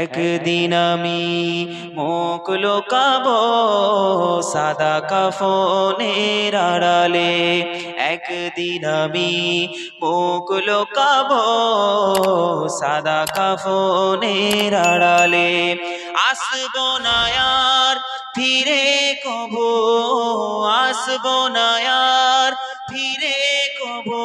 একদিন আমি মুখ লোকাব সাদা কাফনের আড়ালে একদিন আমি মুখ লোকাব সাদা কাফনের আড়ালে আসব নায়ার ফিরে কবো আসব নায়ার ফিরে কবো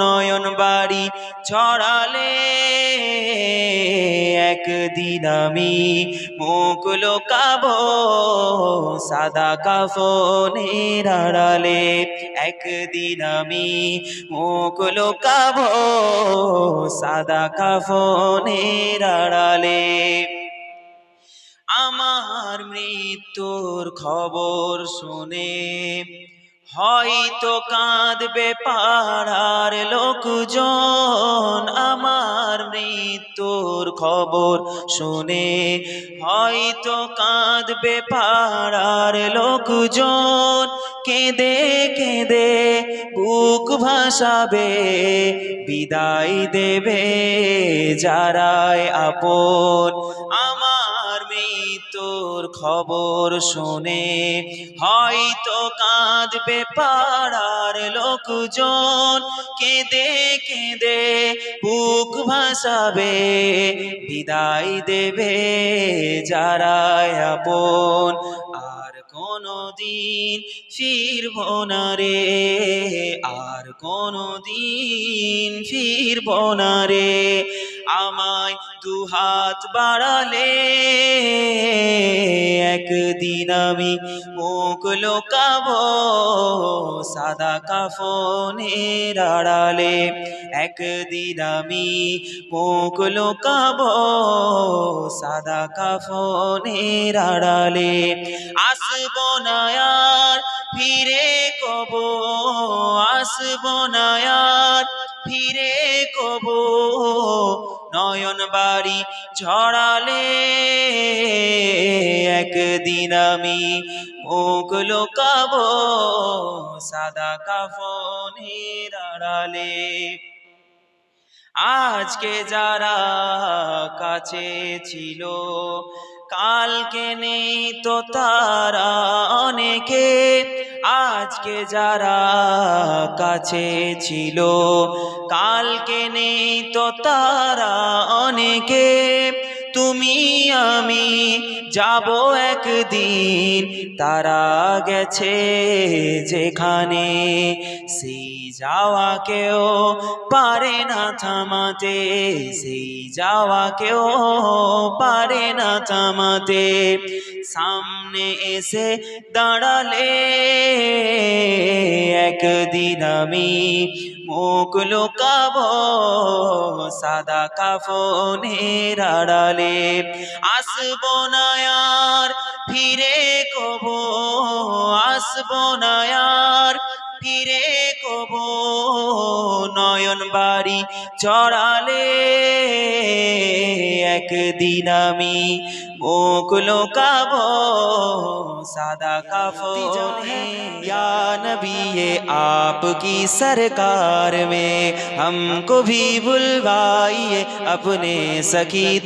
নয়ন বাড়ি ছড়ালে একদিন আমি মুখ লোকাব সাদা কাফনের আড়ালে একদিন আমি মুখ লোকাব সাদা কাফনের আড়ালে আমার মৃত্যুর খবর শুনে হয়তো কাঁদবে পাড়ার লোকজন আমার মৃত্যুর খবর শুনে হয়তো কাঁদবে পাড়ার লোকজন কেঁদে কেঁদে বুক ভাসাবে বিদায় দেবে যারাই আপন মৃত্যুর খবর শুনে হয়তো কাঁদবে পাড়ার লোকজন কেঁদে কেঁদে বুক ভাসাবে বিদায় দেবে যারা আপন আর কোনো দিন ফিরব না রে আর কোনো দিন ফিরব না রে আমায় দু হাত বাড়ালে একদিন আমি মুখ লোকাব সাদা কাফনের রাড়ালে একদিন আমি মুখ লোকাব সাদা কাফনের রাড়ালে আসব না ফিরে কব আসব না ফিরে কব নয়ন বাড়ি ঝড়ালে একদিন আমি মুখ লোকাব সাদা কাফনের আড়ালে আজকে যারা কাছে ছিল কালকে নেই তো তারা অনেকে আজকে যারা কাছে ছিল কালকে নেই তো তারা অনেকে তুমি আমি যাব একদিন তারা গেছে যেখানে সেই যাওয়া কেউ পারে না থামাতে সেই যাওয়া কেউ পারে না থামাতে সামনে এসে দাঁড়ালে একদিন আমি মুখ লোকাব সাদা কাফনে রাড়ালে আসব না ফিরে কব আসব না তীরে কব নয়ন বাড়ি চড়ালে دین آمی موکلوں کا وہ نبی یہ آپ کی سرکار میں ہم کو بھی بلوائیے اپنے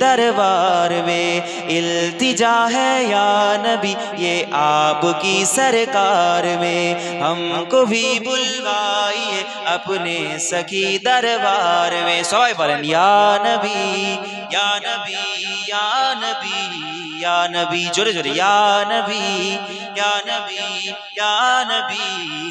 دربار میں التجا ہے یا نبی یہ آپ کی سرکار میں ہم کو بھی بلوائیے اپنے سخی دربار میں سوائے یا نبی یا نبی নবী ইয়া নবী یا نبی جورے جورے یا نبی یا نبی یا یا نبی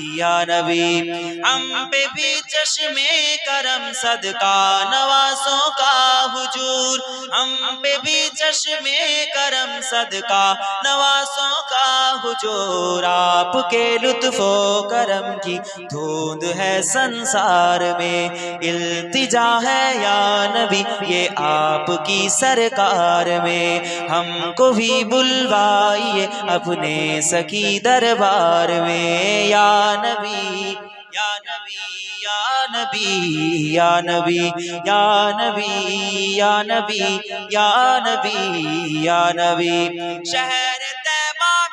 نبی ہم پہ بھی چشم کرم صدقہ نوازوں کا حجور ہم پہ بھی چشم کرم صدقہ نوازوں کا حجور آپ کے لطف و کرم کی دھوند ہے سنسار میں التجا ہے یا نبی یہ آپ کی سرکار میں ہم کو کو بھی بلوائیے اپنے سکی دربار میں یا یا یا یا نبی نبی نبی نبی یا نبی یا نبی یا نبی یا نبی شہر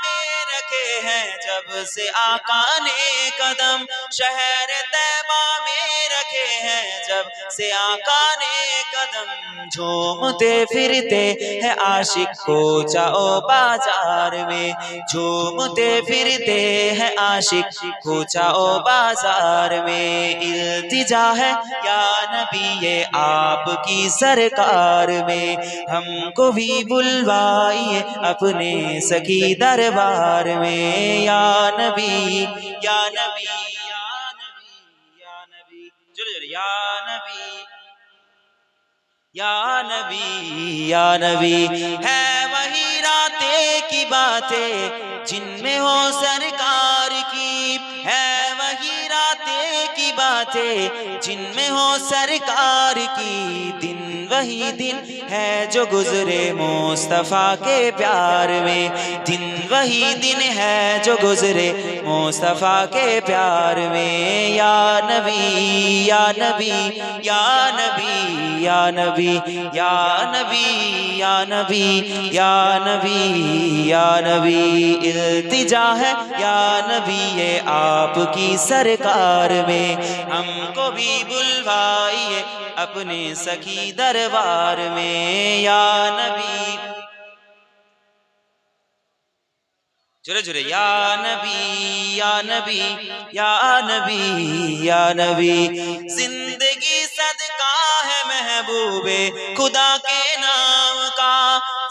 میں رکھے ہیں جب سے آقا نے قدم شہر میں ہیں جب سے آقا نے قدم جھومتے پھرتے ہے عاشق کو چاہو بازار میں جھومتے پھرتے ہے کو چاہو بازار میں التجا ہے یا نبی یہ آپ کی سرکار میں ہم کو بھی بلوائیے اپنے سکی دربار میں یا نبی یا نبی یا یا نبی نبی ہے وہی کی باتیں جن میں ہو سرکار کی ہے وہی راتے کی باتیں جن میں ہو سرکار کی دن وہی دن ہے جو گزرے مصطفیٰ کے پیار میں دن وہی دن ہے جو گزرے مصطفیٰ کے پیار میں یا نبی یا نبی یا یا یا نبی نبی نبی یا نبی یا نبی یا نبی التجا ہے یا نبی یہ آپ کی سرکار میں ہم کو بھی بلوائیے اپنے سخی دربار میں یا نبی جرے جرے یا نبی یا نبی یا نبی یا نبی زندگی صدقہ ہے محبوبِ خدا کے نام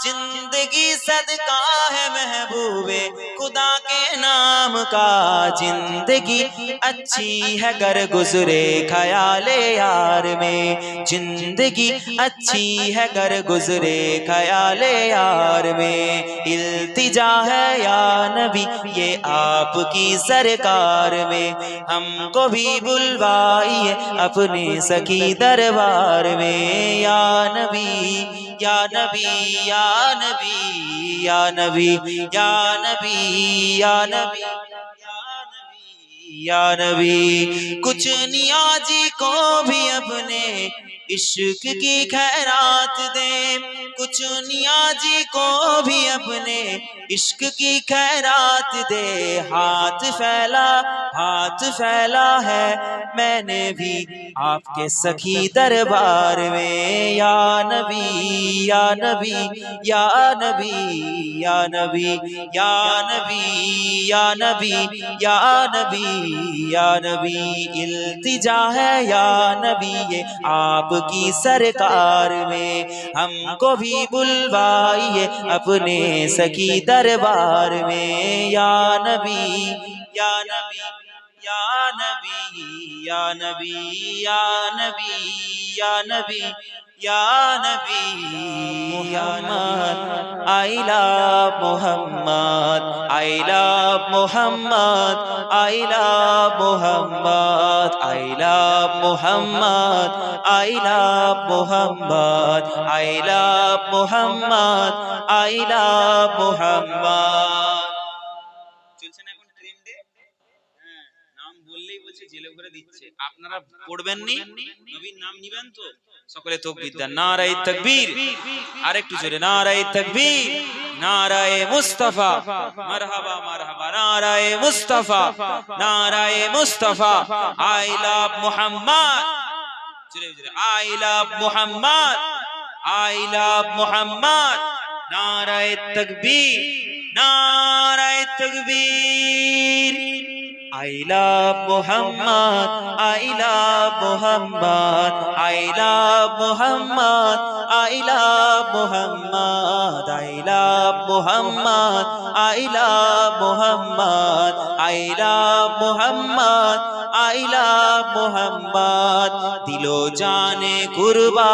زندگی صدقہ ہے محبوبِ خدا کے نام کا زندگی اچھی ہے گر گزرے خیال یار میں زندگی اچھی ہے گر گزرے خیال یار میں التجا ہے یا نبی یہ آپ کی سرکار میں ہم کو بھی بلوائیے اپنے سکی دربار میں یا نبی یا نبی یا یا نبی یا نبی یا نبی کچھ نیازی کو بھی اپنے عشق کی خیرات دے کچھ نیازی جی کو بھی اپنے عشق کی خیرات دے ہاتھ پھیلا ہاتھ پھیلا ہے میں نے بھی آپ کے سخی دربار میں یا نبی یا نبی یا نبی یا نبی یا نبی یا نبی یا نبی یا نبی التجا ہے یا نبی یہ آپ کی سرکار میں ہم کو بھی بلوائیے اپنے سکی دربار میں یا نبی یا نبی یا نبی یا یا نبی نبی یا نبی আইলা মোহাম্মদ আইলা মোহাম্মদ আইলা মোহাম্মদ আইলা মোহাম্মদ আইলা মোহাম্মদ আইলা মোহাম্মদ আইলা মোহাম্মদ বলছে জেলে করে দিচ্ছে আপনারা পড়বেন নি নবীর নাম নিবেন তো সকলে তকবীর দেন নারায়ে তাকবীর আর একটু জোরে নারায়ে তাকবীর নারায়ে মুস্তাফা মারহাবা মারহাবা নারায়ে মুস্তাফা নারায়ে মুস্তাফা আই লাভ মুহাম্মদ জোরে জোরে I love Muhammad I love Muhammad নারায়ে তাকবীর নারায়ে তাকবীর আইলা মোহাম্মদ আইলা মোহাম্মদ আইলা মোহাম্মদ আইলা মোহাম্মদ আইলা মোহাম্মদ আইলা মোহাম্মদ আইলা মোহাম্মদ আইলা মোহাম্মদ দিলো জানে কুরবা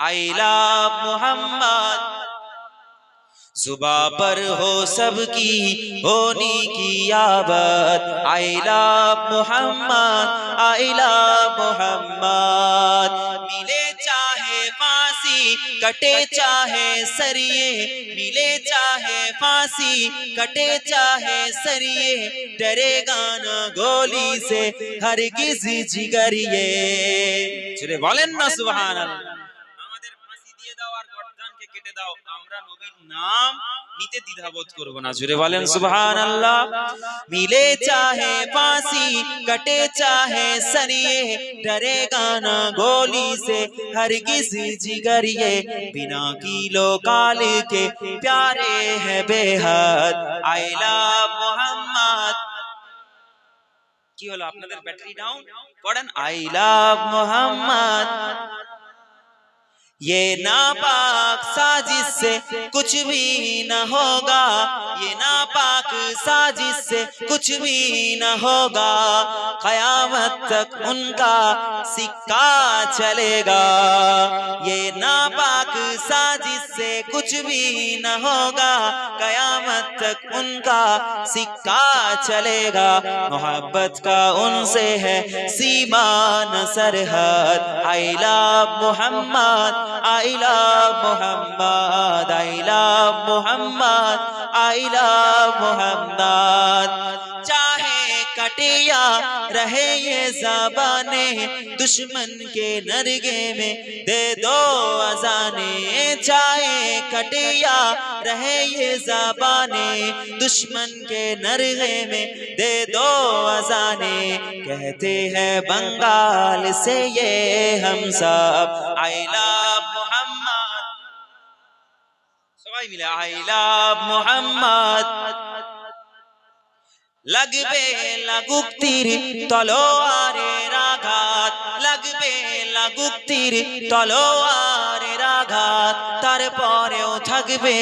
محمد زباں پر ہو سب کی ہونی کی آباد اے محمد آئلہ محمد ملے چاہے فاسی کٹے چاہے سریے ملے چاہے فاسی کٹے چاہے سریے ڈرے گانا گولی سے ہرگز جگریے جگریے والن اللہ আমরা নবীর নাম নিতে দ্বিধাবোধ করব না জুড়ে বলেন সুবহান মিলে চাহে ফাঁসি کٹے چاہے سریے ڈرے گانا گولی سے ہرگز جگر یہ بنا کیلو کال کے پیارے ہیں بے حد آئی لو কি হলো আপনাদের ব্যাটারি ডাউন পড়েন আই লাভ মোহাম্মদ یہ ناپاک سازش سے کچھ بھی نہ ہوگا یہ ناپاک سے کچھ بھی نہ ہوگا قیامت تک ان کا سکہ چلے گا یہ ناپاک سازش سے کچھ بھی نہ ہوگا قیامت تک ان کا سکہ چلے گا محبت کا ان سے ہے سیمان سرحد لاب محمد I love Muhammad, I love Muhammad, I love Muhammad. رہے یہ زبانیں دشمن کے نرگے میں دے دو اذانیں چائے کٹیا رہے یہ زبانیں دشمن کے نرگے میں دے دو اذانیں کہتے ہیں بنگال سے یہ ہم سب آئلہ محمد سوائی ملا آئلہ محمد লাগবে লাগুক্তির তলোয়ারের আঘাত লাগবে লাগুক্তির তলোয়ার আঘাত তারপরেও থাকবে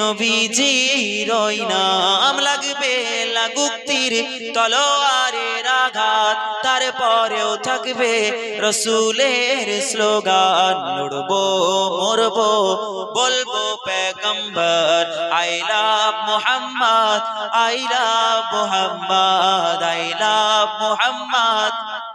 নবীজির ওই নাম লাগবে লাগুক্তির তলোয়ারের আঘাত তারপরেও থাকবে রসুলের স্লোগান লড়বো মরবো বলবো পেগম্বর I Mohammad I Mohammad I Mohammad